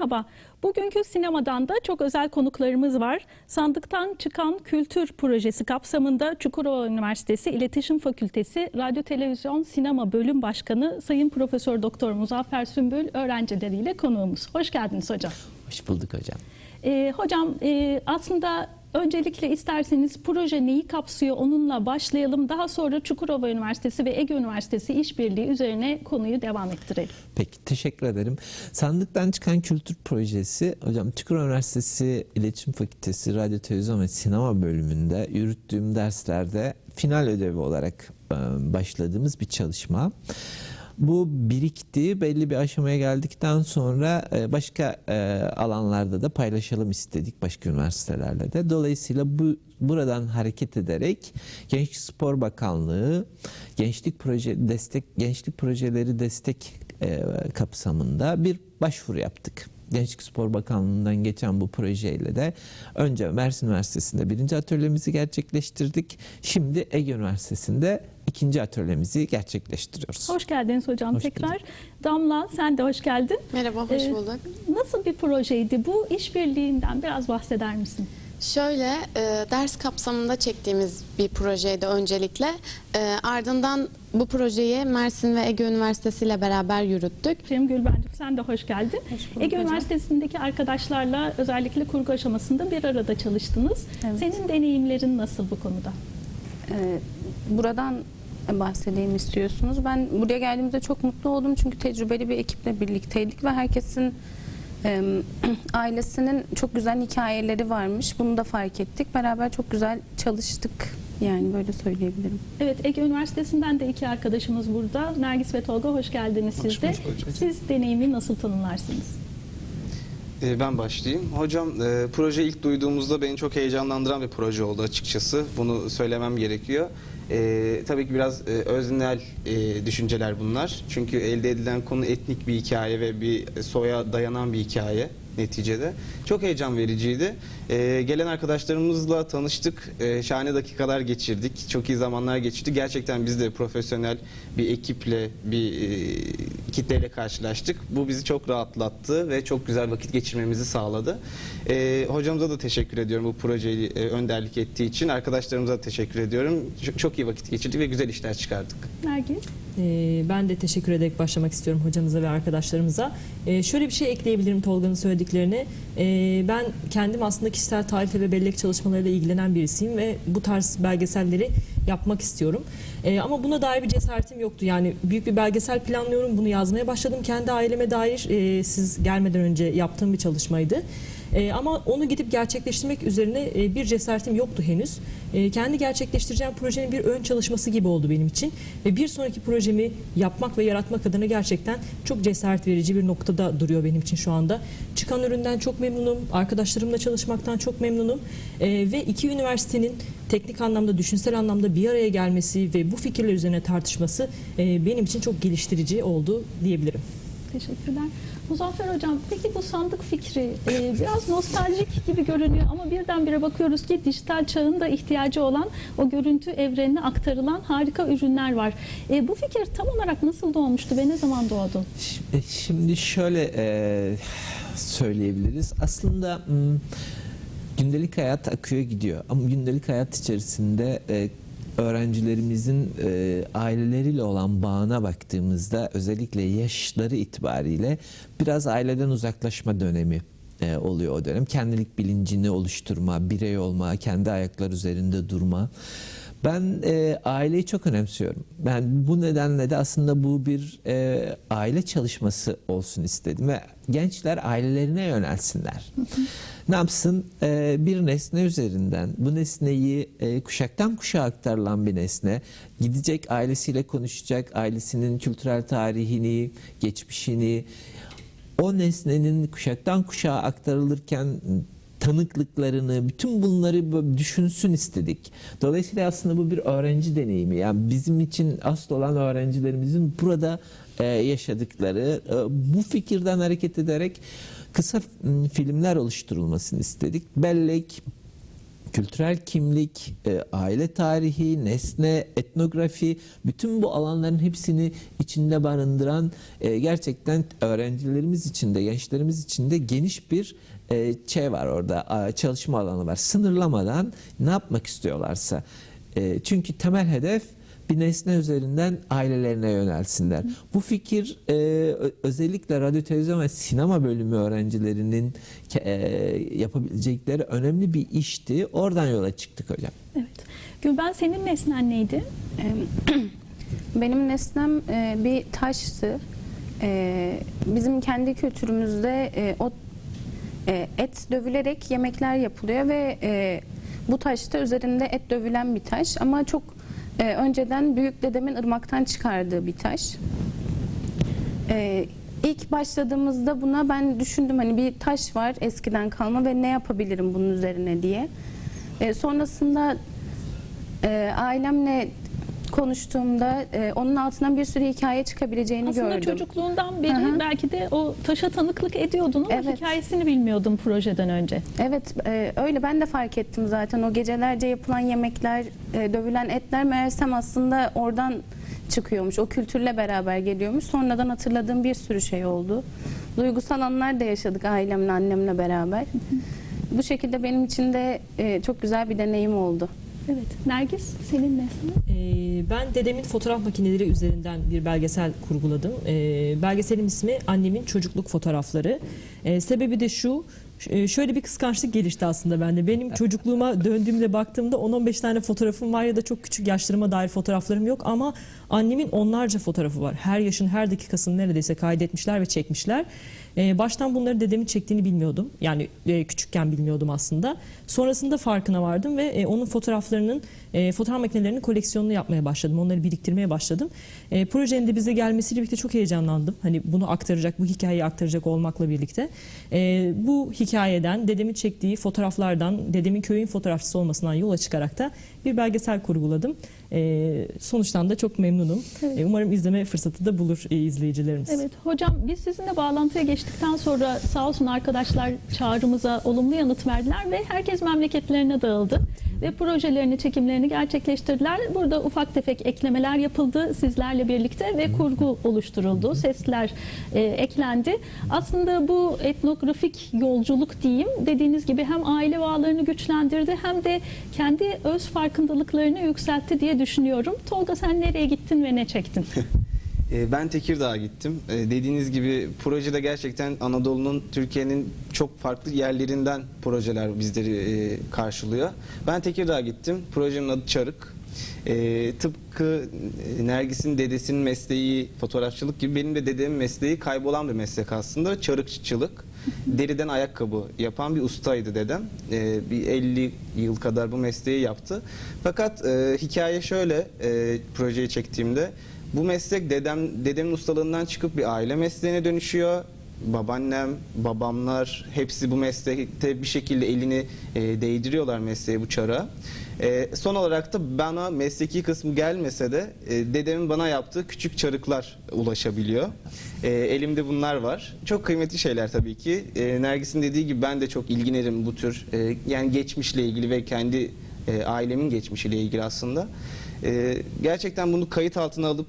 Merhaba. Bugünkü sinemadan da çok özel konuklarımız var. Sandıktan çıkan kültür projesi kapsamında Çukurova Üniversitesi İletişim Fakültesi Radyo Televizyon Sinema Bölüm Başkanı Sayın Profesör Doktor Muzaffer Sümbül öğrencileriyle konuğumuz. Hoş geldiniz hocam. Hoş bulduk hocam. Ee, hocam e, aslında öncelikle isterseniz proje neyi kapsıyor onunla başlayalım. Daha sonra Çukurova Üniversitesi ve Ege Üniversitesi işbirliği üzerine konuyu devam ettirelim. Peki teşekkür ederim. Sandıktan çıkan kültür projesi hocam Çukurova Üniversitesi İletişim Fakültesi Radyo Televizyon ve Sinema bölümünde yürüttüğüm derslerde final ödevi olarak başladığımız bir çalışma. Bu birikti, belli bir aşamaya geldikten sonra e, başka e, alanlarda da paylaşalım istedik başka üniversitelerle de. Dolayısıyla bu buradan hareket ederek Gençlik Spor Bakanlığı gençlik proje destek gençlik projeleri destek e, kapsamında bir başvuru yaptık. Gençlik Spor Bakanlığı'ndan geçen bu projeyle de önce Mersin Üniversitesi'nde birinci atölyemizi gerçekleştirdik. Şimdi Ege Üniversitesi'nde ikinci atölyemizi gerçekleştiriyoruz. Hoş geldiniz hocam Hoş tekrar. bulduk. Damla sen de hoş geldin. Merhaba, hoş Ee, bulduk. Nasıl bir projeydi bu? İşbirliğinden biraz bahseder misin? Şöyle, e, ders kapsamında çektiğimiz bir projeydi öncelikle. E, ardından bu projeyi Mersin ve Ege Üniversitesi ile beraber yürüttük. Cem Gülbencim sen de hoş geldin. Hoş bulduk Ege hocam. Üniversitesi'ndeki arkadaşlarla özellikle kurgu aşamasında bir arada çalıştınız. Evet. Senin deneyimlerin nasıl bu konuda? Ee, buradan bahsedeyim istiyorsunuz. Ben buraya geldiğimde çok mutlu oldum çünkü tecrübeli bir ekiple birlikteydik ve herkesin e, ailesinin çok güzel hikayeleri varmış. Bunu da fark ettik. Beraber çok güzel çalıştık. Yani böyle söyleyebilirim. Evet Ege Üniversitesi'nden de iki arkadaşımız burada. Nergis ve Tolga hoş geldiniz Hoş siz de. Siz deneyimi nasıl tanımlarsınız? Ee, Ben başlayayım. Hocam e, proje ilk duyduğumuzda beni çok heyecanlandıran bir proje oldu açıkçası. Bunu söylemem gerekiyor. E, tabii ki biraz e, öznel e, düşünceler bunlar. Çünkü elde edilen konu etnik bir hikaye ve bir soya dayanan bir hikaye neticede. Çok heyecan vericiydi. E, gelen arkadaşlarımızla tanıştık. E, şahane dakikalar geçirdik. Çok iyi zamanlar geçirdik. Gerçekten biz de profesyonel bir ekiple, bir e, kitleyle karşılaştık. Bu bizi çok rahatlattı ve çok güzel vakit geçirmemizi sağladı. E, hocamıza da teşekkür ediyorum bu projeyi e, önderlik ettiği için. Arkadaşlarımıza da teşekkür ediyorum. Çok, çok iyi vakit geçirdik ve güzel işler çıkardık. Nergis? Ee, Ben de teşekkür ederek başlamak istiyorum hocamıza ve arkadaşlarımıza. Ee, Şöyle bir şey ekleyebilirim Tolga'nın söylediklerine. Ee, Ben kendim aslında kişisel tarihle ve bellek çalışmalarıyla ilgilenen birisiyim ve bu tarz belgeselleri yapmak istiyorum. Ee, Ama buna dair bir cesaretim yoktu. Yani büyük bir belgesel planlıyorum, bunu yazmaya başladım. Kendi aileme dair e, siz gelmeden önce yaptığım bir çalışmaydı. Ee, ama onu gidip gerçekleştirmek üzerine e, bir cesaretim yoktu henüz. E, kendi gerçekleştireceğim projenin bir ön çalışması gibi oldu benim için. Ve bir sonraki projemi yapmak ve yaratmak adına gerçekten çok cesaret verici bir noktada duruyor benim için şu anda. Çıkan üründen çok memnunum. Arkadaşlarımla çalışmaktan çok memnunum. E, ve iki üniversitenin teknik anlamda, düşünsel anlamda bir araya gelmesi ve bu fikirler üzerine tartışması e, benim için çok geliştirici oldu diyebilirim. Teşekkürler. Muzaffer Hocam peki bu sandık fikri e, biraz nostaljik gibi görünüyor ama birdenbire bakıyoruz ki dijital çağın da ihtiyacı olan o görüntü evrenine aktarılan harika ürünler var. E, bu fikir tam olarak nasıl doğmuştu ve ne zaman doğdu? Ş- e, Şimdi şöyle e, söyleyebiliriz. Aslında gündelik hayat akıyor gidiyor. Ama gündelik hayat içerisinde e, öğrencilerimizin e, aileleriyle olan bağına baktığımızda özellikle yaşları itibariyle biraz aileden uzaklaşma dönemi e, oluyor o dönem. Kendilik bilincini oluşturma, birey olma, kendi ayaklar üzerinde durma. Ben e, aileyi çok önemsiyorum. Ben bu nedenle de aslında bu bir e, aile çalışması olsun istedim ve gençler ailelerine yönelsinler. Ne yapsın? E, bir nesne üzerinden bu nesneyi e, kuşaktan kuşağa aktarılan bir nesne gidecek ailesiyle konuşacak, ailesinin kültürel tarihini, geçmişini, o nesnenin kuşaktan kuşağa aktarılırken tanıklıklarını, bütün bunları düşünsün istedik. Dolayısıyla aslında bu bir öğrenci deneyimi. Yani bizim için asıl olan öğrencilerimizin burada e, yaşadıkları. E, bu fikirden hareket ederek kısa filmler oluşturulmasını istedik. Bellek, kültürel kimlik, e, aile tarihi, nesne, etnografi, bütün bu alanların hepsini içinde barındıran e, gerçekten öğrencilerimiz için de gençlerimiz için de geniş bir e, şey var orada, çalışma alanı var. Sınırlamadan ne yapmak istiyorlarsa. E, çünkü temel hedef bir nesne üzerinden ailelerine yönelsinler. Bu fikir e, özellikle radyo, televizyon ve sinema bölümü öğrencilerinin e, yapabilecekleri önemli bir işti. Oradan yola çıktık hocam. Evet. Gülben senin nesnen neydi? Benim nesnem e, bir taştı. E, bizim kendi kültürümüzde e, o e, et dövülerek yemekler yapılıyor ve e, bu taş da üzerinde et dövülen bir taş ama çok e, önceden büyük dedemin ırmaktan çıkardığı bir taş. E, ilk başladığımızda buna ben düşündüm hani bir taş var eskiden kalma ve ne yapabilirim bunun üzerine diye. E, sonrasında e, ailemle konuştuğumda e, onun altından bir sürü hikaye çıkabileceğini Aslında gördüm. çocukluğundan beri Hı hı. belki de o taşa tanıklık ediyordun ama Evet. hikayesini bilmiyordun projeden önce. Evet e, öyle ben de fark ettim zaten o gecelerce yapılan yemekler, e, dövülen etler meğersem aslında oradan çıkıyormuş. O kültürle beraber geliyormuş. Sonradan hatırladığım bir sürü şey oldu. Duygusal anlar da yaşadık ailemle, annemle beraber. Bu şekilde benim için de e, çok güzel bir deneyim oldu. Evet. Nergis senin nesnen? Ee, ben dedemin fotoğraf makineleri üzerinden bir belgesel kurguladım. Ee, belgeselin ismi Annemin Çocukluk Fotoğrafları. Ee, sebebi de şu, şöyle bir kıskançlık gelişti aslında bende. Benim çocukluğuma döndüğümde baktığımda 10-15 tane fotoğrafım var ya da çok küçük yaşlarıma dair fotoğraflarım yok ama annemin onlarca fotoğrafı var. Her yaşın her dakikasını neredeyse kaydetmişler ve çekmişler. Ee, baştan bunları dedemin çektiğini bilmiyordum. Yani e, küçükken bilmiyordum aslında. Sonrasında farkına vardım ve e, onun fotoğraflarının, e, fotoğraf makinelerinin koleksiyonunu yapmaya başladım. Onları biriktirmeye başladım. E, projenin de bize gelmesiyle birlikte çok heyecanlandım. Hani bunu aktaracak, bu hikayeyi aktaracak olmakla birlikte. E, bu hikayeden, dedemin çektiği fotoğraflardan, dedemin köyün fotoğrafçısı olmasından yola çıkarak da bir belgesel kurguladım. E, sonuçtan da çok memnunum. Evet. E, umarım izleme fırsatı da bulur e, izleyicilerimiz. Evet hocam biz sizinle bağlantıya geçtikten sonra sağ olsun arkadaşlar çağrımıza olumlu yanıt verdiler ve herkes memleketlerine dağıldı. Ve projelerini, çekimlerini gerçekleştirdiler. Burada ufak tefek eklemeler yapıldı sizlerle birlikte ve kurgu oluşturuldu. Sesler e, eklendi. Aslında bu etnografik yolculuk diyeyim dediğiniz gibi hem aile bağlarını güçlendirdi hem de kendi öz farkındalıklarını yükseltti diye düşünüyorum. Tolga sen nereye gittin ve ne çektin? E, Ben Tekirdağ'a gittim. E, Dediğiniz gibi projede gerçekten Anadolu'nun, Türkiye'nin çok farklı yerlerinden projeler bizleri e, karşılıyor. Ben Tekirdağ'a gittim. Projenin adı Çarık. E, tıpkı Nergis'in dedesinin mesleği fotoğrafçılık gibi benim de dedemin mesleği kaybolan bir meslek aslında. Çarıkçılık. Deriden ayakkabı yapan bir ustaydı dedem. E, bir 50 yıl kadar bu mesleği yaptı. Fakat e, hikaye şöyle e, projeyi çektiğimde bu meslek dedem dedemin ustalığından çıkıp bir aile mesleğine dönüşüyor. Babaannem, babamlar hepsi bu meslekte bir şekilde elini e, değdiriyorlar mesleğe bu çara. E, son olarak da bana mesleki kısmı gelmese de e, dedemin bana yaptığı küçük çarıklar ulaşabiliyor. E, elimde bunlar var. Çok kıymetli şeyler tabii ki. E, Nergis'in dediği gibi ben de çok ilgilenirim bu tür e, yani geçmişle ilgili ve kendi e, ailemin geçmişiyle ilgili aslında. E, gerçekten bunu kayıt altına alıp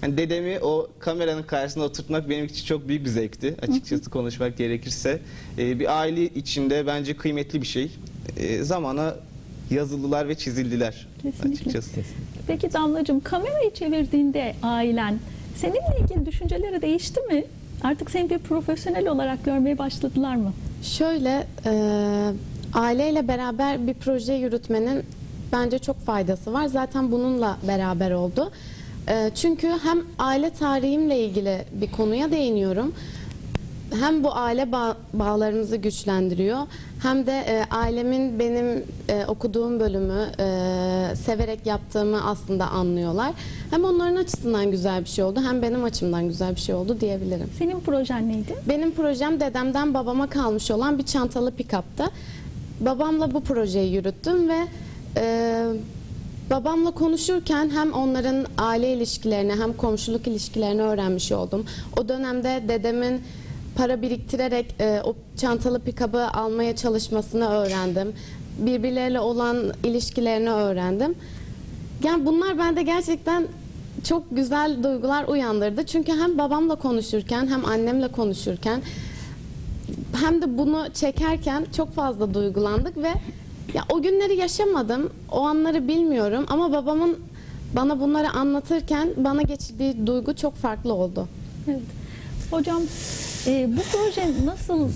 hani dedemi o kameranın karşısına oturtmak benim için çok büyük bir zevkti. Açıkçası konuşmak gerekirse. E, bir aile içinde bence kıymetli bir şey. E, zamana yazıldılar ve çizildiler Kesinlikle. açıkçası. Peki Damlacığım kamerayı çevirdiğinde ailen seninle ilgili düşünceleri değişti mi? Artık seni bir profesyonel olarak görmeye başladılar mı? Şöyle e, aileyle beraber bir proje yürütmenin bence çok faydası var. Zaten bununla beraber oldu. E, çünkü hem aile tarihimle ilgili bir konuya değiniyorum. Hem bu aile bağ- bağlarımızı güçlendiriyor hem de e, ailemin benim e, okuduğum bölümü e, severek yaptığımı aslında anlıyorlar. Hem onların açısından güzel bir şey oldu hem benim açımdan güzel bir şey oldu diyebilirim. Senin projen neydi? Benim projem dedemden babama kalmış olan bir çantalı pikaptı. Babamla bu projeyi yürüttüm ve e, babamla konuşurken hem onların aile ilişkilerini hem komşuluk ilişkilerini öğrenmiş oldum. O dönemde dedemin para biriktirerek e, o çantalı pikabı almaya çalışmasını öğrendim. birbirleriyle olan ilişkilerini öğrendim. Yani bunlar bende gerçekten çok güzel duygular uyandırdı. Çünkü hem babamla konuşurken hem annemle konuşurken hem de bunu çekerken çok fazla duygulandık ve ya o günleri yaşamadım, o anları bilmiyorum ama babamın bana bunları anlatırken bana geçirdiği duygu çok farklı oldu. Evet. Hocam e, bu proje nasıl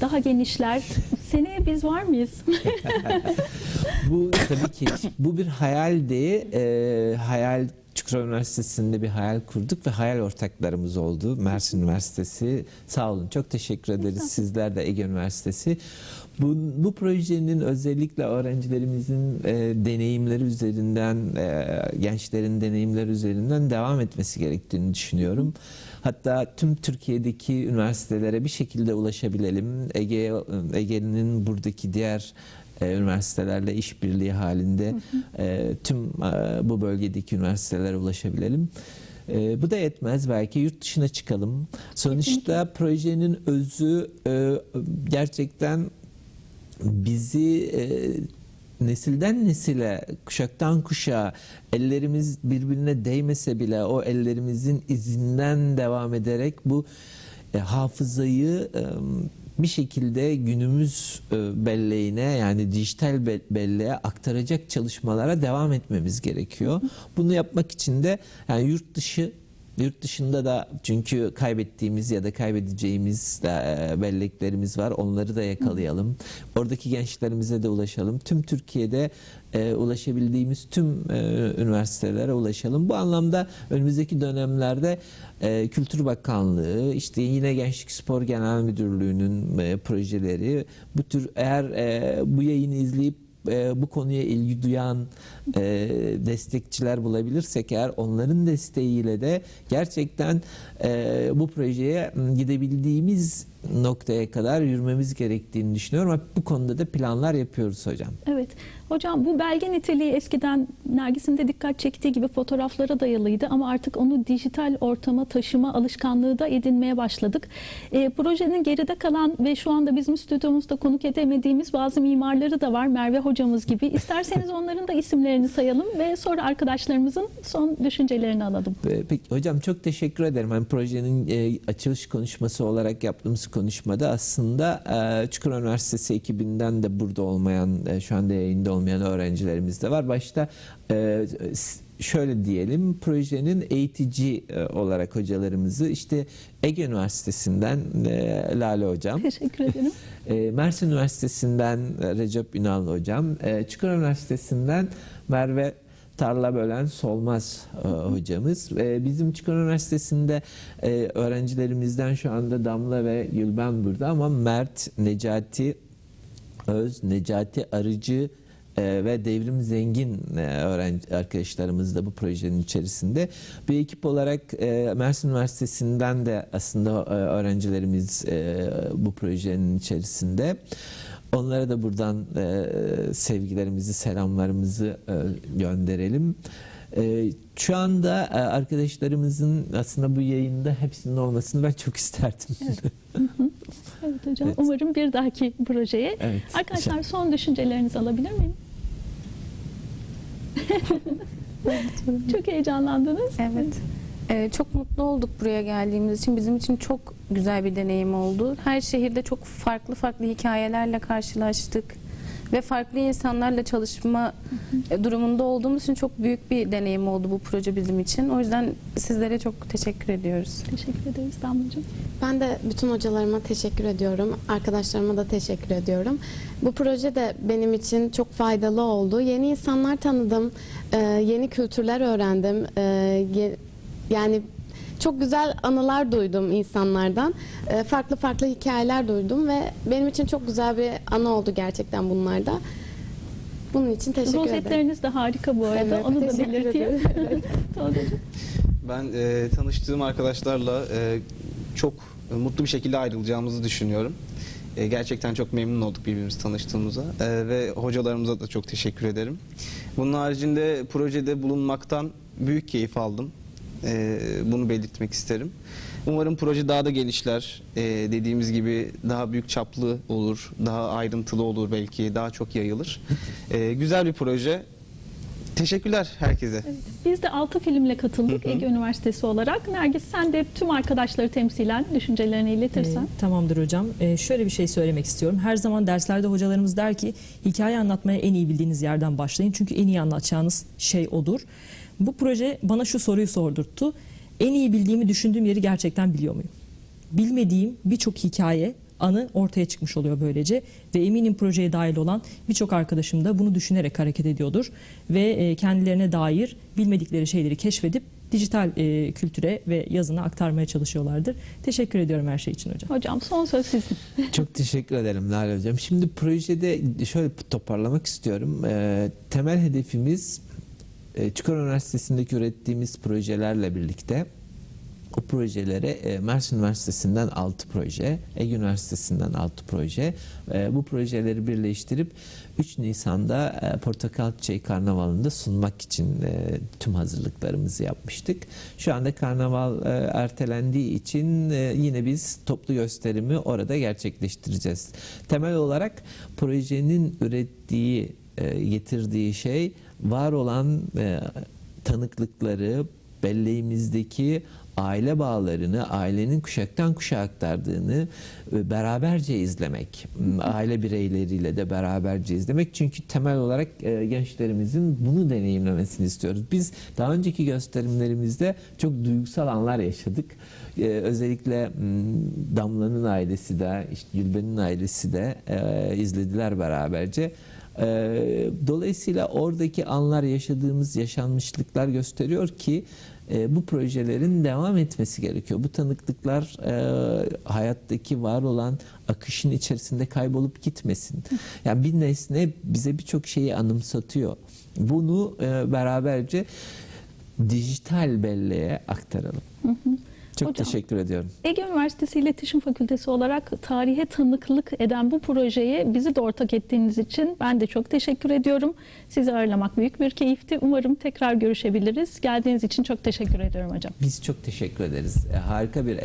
daha genişler? Seneye biz var mıyız? Bu tabii ki bu bir hayaldi. Ee, hayal Çukurova Üniversitesi'nde bir hayal kurduk ve hayal ortaklarımız oldu. Mersin Üniversitesi sağ olun çok teşekkür ederiz. Sizler de Ege Üniversitesi. Bu, bu projenin özellikle öğrencilerimizin e, deneyimleri üzerinden, e, gençlerin deneyimleri üzerinden devam etmesi gerektiğini düşünüyorum. Hatta tüm Türkiye'deki üniversitelere bir şekilde ulaşabilelim. Ege Ege'nin buradaki diğer e, üniversitelerle işbirliği halinde e, tüm e, bu bölgedeki üniversitelere ulaşabilelim. E, bu da yetmez belki yurt dışına çıkalım. Sonuçta projenin özü e, gerçekten bizi e, nesilden nesile, kuşaktan kuşağa ellerimiz birbirine değmese bile o ellerimizin izinden devam ederek bu e, hafızayı e, bir şekilde günümüz e, belleğine yani dijital be- belleğe aktaracak çalışmalara devam etmemiz gerekiyor. Bunu yapmak için de yani yurt dışı Yurt dışında da çünkü kaybettiğimiz ya da kaybedeceğimiz de belleklerimiz var. Onları da yakalayalım. Oradaki gençlerimize de ulaşalım. Tüm Türkiye'de e, ulaşabildiğimiz tüm e, üniversitelere ulaşalım. Bu anlamda önümüzdeki dönemlerde e, Kültür Bakanlığı, işte yine Gençlik Spor Genel Müdürlüğü'nün e, projeleri bu tür eğer e, bu yayını izleyip e, bu konuya ilgi duyan e, destekçiler bulabilirsek eğer onların desteğiyle de gerçekten e, bu projeye gidebildiğimiz noktaya kadar yürümemiz gerektiğini düşünüyorum. Bu konuda da planlar yapıyoruz hocam. Evet. Hocam bu belge niteliği eskiden Nergis'in de dikkat çektiği gibi fotoğraflara dayalıydı ama artık onu dijital ortama taşıma alışkanlığı da edinmeye başladık. E, projenin geride kalan ve şu anda bizim stüdyomuzda konuk edemediğimiz bazı mimarları da var. Merve hocamız gibi. İsterseniz onların da isimlerini sayalım ve sonra arkadaşlarımızın son düşüncelerini alalım. Ee, Peki hocam çok teşekkür ederim. Hani projenin e, açılış konuşması olarak yaptığımız konuşmada aslında e, Çukurova Üniversitesi ekibinden de burada olmayan, e, şu anda yayında olmayan öğrencilerimiz de var. Başta e, şöyle diyelim, projenin eğitici olarak hocalarımızı işte Ege Üniversitesi'nden Lale Hocam, Teşekkür ederim. Mersin Üniversitesi'nden Recep Ünal Hocam, Çukurova Üniversitesi'nden Merve Tarla Bölen Solmaz e, hocamız. E, bizim Çukurova Üniversitesi'nde e, öğrencilerimizden şu anda Damla ve Gülben burada ama Mert, Necati Öz, Necati Arıcı e, ve Devrim Zengin e, öğrenci arkadaşlarımız da bu projenin içerisinde. Bir ekip olarak e, Mersin Üniversitesi'nden de aslında öğrencilerimiz bu projenin içerisinde. Onlara da buradan e, sevgilerimizi, selamlarımızı e, gönderelim. E, şu anda e, arkadaşlarımızın aslında bu yayında hepsinin olmasını ben çok isterdim. Evet hocam. Evet. Umarım bir dahaki projeye. Evet, Arkadaşlar son düşüncelerinizi alabilir miyim? Çok heyecanlandınız. Evet. Ee, çok mutlu olduk buraya geldiğimiz için. Bizim için çok güzel bir deneyim oldu. Her şehirde çok farklı farklı hikayelerle karşılaştık. Ve farklı insanlarla çalışma e, durumunda olduğumuz için çok büyük bir deneyim oldu bu proje bizim için. O yüzden sizlere çok teşekkür ediyoruz. Teşekkür ederiz Damlacığım. Ben de bütün hocalarıma teşekkür ediyorum. Arkadaşlarıma da teşekkür ediyorum. Bu proje de benim için çok faydalı oldu. Yeni insanlar tanıdım. e, yeni kültürler öğrendim. Yani çok güzel anılar duydum insanlardan. E, farklı farklı hikayeler duydum ve benim için çok güzel bir anı oldu gerçekten bunlarda. Bunun için teşekkür ederim. Rozetleriniz de harika bu arada. Evet, Onu da belirteyim. Ben e, tanıştığım arkadaşlarla e, çok e, mutlu bir şekilde ayrılacağımızı düşünüyorum. E, gerçekten çok memnun olduk birbirimiz tanıştığımıza E, ve hocalarımıza da çok teşekkür ederim. Bunun haricinde projede bulunmaktan büyük keyif aldım. E, bunu belirtmek isterim. Umarım proje daha da genişler. E, dediğimiz gibi daha büyük çaplı olur, daha ayrıntılı olur belki, daha çok yayılır. E, güzel bir proje. Teşekkürler herkese. Biz de 6 filmle katıldık Ege Üniversitesi olarak. Nergis sen de tüm arkadaşları temsilen düşüncelerini iletirsen. Ee, tamamdır hocam. Ee, şöyle bir şey söylemek istiyorum. Her zaman derslerde hocalarımız der ki hikaye anlatmaya en iyi bildiğiniz yerden başlayın. Çünkü en iyi anlatacağınız şey odur. Bu proje bana şu soruyu sordurttu. En iyi bildiğimi düşündüğüm yeri gerçekten biliyor muyum? Bilmediğim birçok hikaye, anı ortaya çıkmış oluyor böylece ve eminim projeye dahil olan birçok arkadaşım da bunu düşünerek hareket ediyordur ve e, kendilerine dair bilmedikleri şeyleri keşfedip dijital e, kültüre ve yazına aktarmaya çalışıyorlardır. Teşekkür ediyorum her şey için hocam. Hocam son söz sizin. Çok teşekkür ederim Lale Hocam. Şimdi projede şöyle toparlamak istiyorum. Ee, temel hedefimiz e, Çukurova Üniversitesi'ndeki ürettiğimiz projelerle birlikte o projelere e, Mersin Üniversitesi'nden 6 proje, Ege Üniversitesi'nden 6 proje. E, bu projeleri birleştirip 3 Nisan'da Portakal Çiçeği Karnavalı'nda sunmak için tüm hazırlıklarımızı yapmıştık. Şu anda karnaval ertelendiği için yine biz toplu gösterimi orada gerçekleştireceğiz. Temel olarak projenin ürettiği, e, getirdiği şey var olan e, tanıklıkları, belleğimizdeki aile bağlarını, ailenin kuşaktan kuşağa aktardığını e, beraberce izlemek. Aile bireyleriyle de beraberce izlemek. Çünkü temel olarak gençlerimizin bunu deneyimlemesini istiyoruz. Biz daha önceki gösterimlerimizde çok duygusal anlar yaşadık. Özellikle Damla'nın ailesi de, işte Gülben'in ailesi de izlediler beraberce. Ee, Dolayısıyla oradaki anlar yaşadığımız yaşanmışlıklar gösteriyor ki e, bu projelerin devam etmesi gerekiyor. Bu tanıklıklar e, hayattaki var olan akışın içerisinde kaybolup gitmesin. Yani bir nesne bize birçok şeyi anımsatıyor. Bunu e, beraberce dijital belleğe aktaralım. Çok Hocam. teşekkür ediyorum. Ege Üniversitesi İletişim Fakültesi olarak tarihe tanıklık eden bu projeye bizi de ortak ettiğiniz için ben de çok teşekkür ediyorum. Sizi ağırlamak büyük bir keyifti. Umarım tekrar görüşebiliriz. Geldiğiniz için çok teşekkür ediyorum hocam. Biz çok teşekkür ederiz. E, Harika bir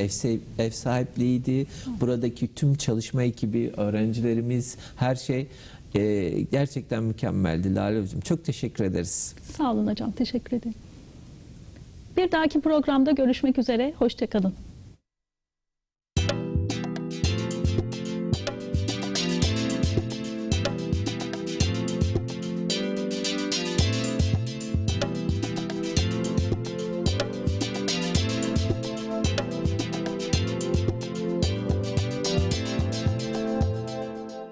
ev, sahipliğiydi. Buradaki tüm çalışma ekibi, öğrencilerimiz, her şey e, gerçekten mükemmeldi Lale Hocam. Çok teşekkür ederiz. Sağ olun hocam. Teşekkür ederim. Bir dahaki programda görüşmek üzere. Hoşçakalın.